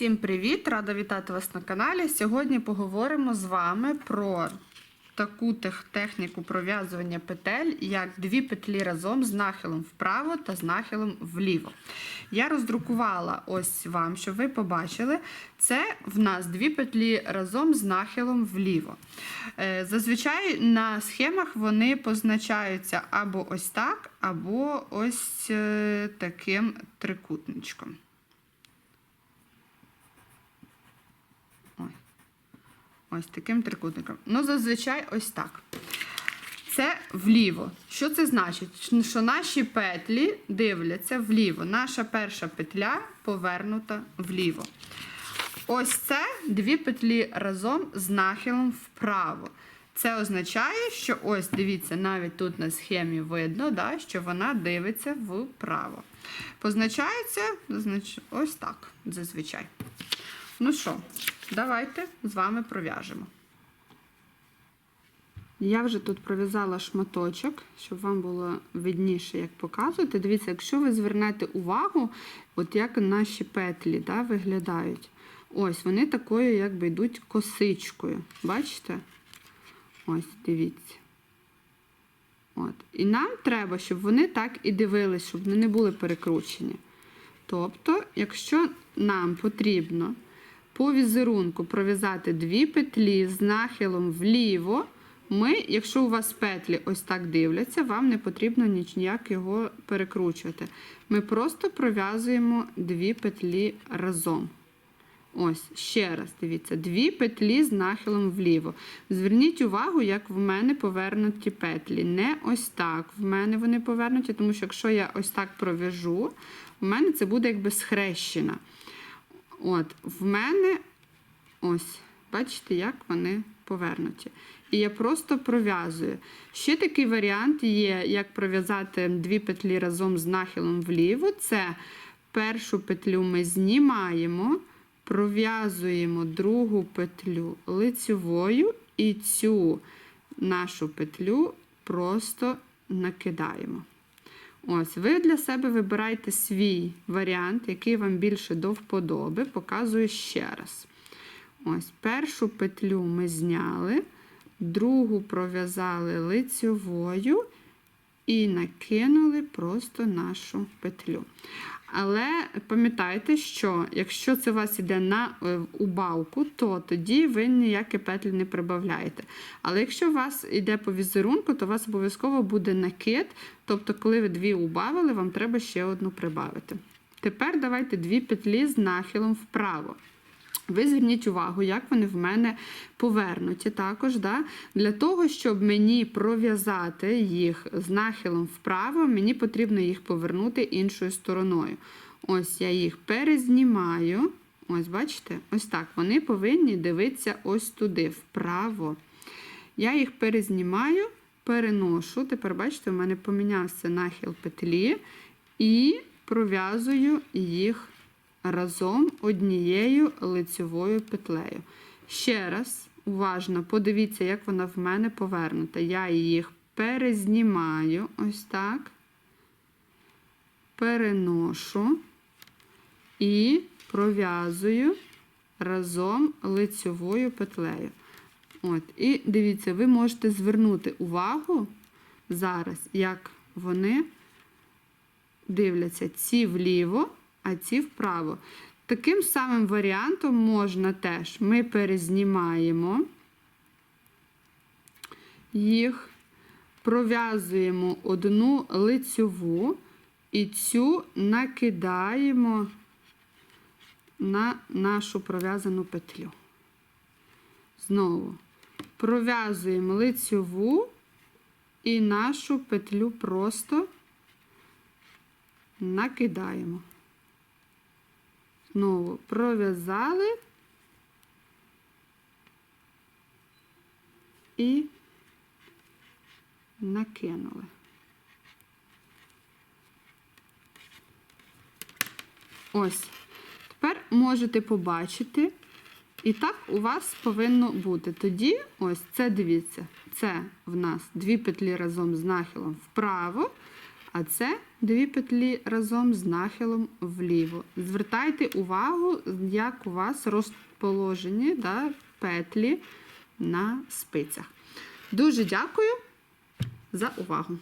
Всім привіт! Рада вітати вас на каналі. Сьогодні поговоримо з вами про таку техніку пров'язування петель, як дві петлі разом з нахилом вправо та з нахилом вліво. Я роздрукувала ось вам, щоб ви побачили. Це в нас дві петлі разом з нахилом вліво. Е, Зазвичай на схемах вони позначаються або ось так, або ось е, таким трикутничком. Ось таким трикутником. Ну, зазвичай ось так. Це вліво. Що це значить? Що наші петлі дивляться вліво. Наша перша петля повернута вліво. Ось це дві петлі разом з нахилом вправо. Це означає, що ось дивіться, навіть тут на схемі видно, да, що вона дивиться вправо. Позначається ось так, зазвичай. Ну що, давайте з вами пров'яжемо. Я вже тут пров'язала шматочок, щоб вам було видніше, як показувати. Дивіться, якщо ви звернете увагу, от як наші петлі да, виглядають. Ось вони такою, якби йдуть косичкою. Бачите? Ось, дивіться. От. І нам треба, щоб вони так і дивились, щоб вони не були перекручені. Тобто, якщо нам потрібно по візерунку пров'язати дві петлі з нахилом вліво, ми, якщо у вас петлі ось так дивляться, вам не потрібно ніяк його перекручувати. Ми просто пров'язуємо дві петлі разом. Ось, ще раз, дивіться, дві петлі з нахилом вліво. Зверніть увагу, як в мене повернуті петлі. Не ось так. В мене вони повернуті, тому що якщо я ось так пров'яжу, в мене це буде якби схрещена. От, в мене ось, бачите, як вони повернуті. І я просто пров'язую. Ще такий варіант є, як пров'язати дві петлі разом з нахилом вліво. Це першу петлю ми знімаємо, пров'язуємо другу петлю лицьовою і цю нашу петлю просто накидаємо. Ось, ви для себе вибирайте свій варіант, який вам більше до вподоби. Показую ще раз. Ось, першу петлю ми зняли, другу пров'язали лицьовою і накинули просто нашу петлю. Але пам'ятайте, що якщо це у вас йде на е, у балку, то тоді ви ніякі петлі не прибавляєте. Але якщо у вас йде по візерунку, то у вас обов'язково буде накид. Тобто, коли ви дві убавили, вам треба ще одну прибавити. Тепер давайте дві петлі з нахилом вправо. Ви зверніть увагу, як вони в мене повернуті також. Да? Для того, щоб мені пров'язати їх з нахилом вправо, мені потрібно їх повернути іншою стороною. Ось я їх перезнімаю. Ось, бачите? Ось так. Вони повинні дивитися ось туди, вправо. Я їх перезнімаю, переношу. Тепер, бачите, у мене помінявся нахил петлі і пров'язую їх разом однією лицьовою петлею. Ще раз, уважно, подивіться, як вона в мене повернута. Я їх перезнімаю, ось так, переношу і пров'язую разом лицьовою петлею. От, І дивіться, ви можете звернути увагу зараз, як вони дивляться ці вліво, а ці вправо. Таким самим варіантом можна теж ми перезнімаємо їх, пров'язуємо одну лицьову і цю накидаємо на нашу пров'язану петлю. Знову пров'язуємо лицьову і нашу петлю просто накидаємо. Знову пров'язали і накинули. Ось. Тепер можете побачити, і так у вас повинно бути. Тоді, ось це дивіться, це в нас дві петлі разом з нахилом вправо, А це дві петлі разом з нахилом вліво. Звертайте увагу, як у вас розположені да, петлі на спицях. Дуже дякую за увагу!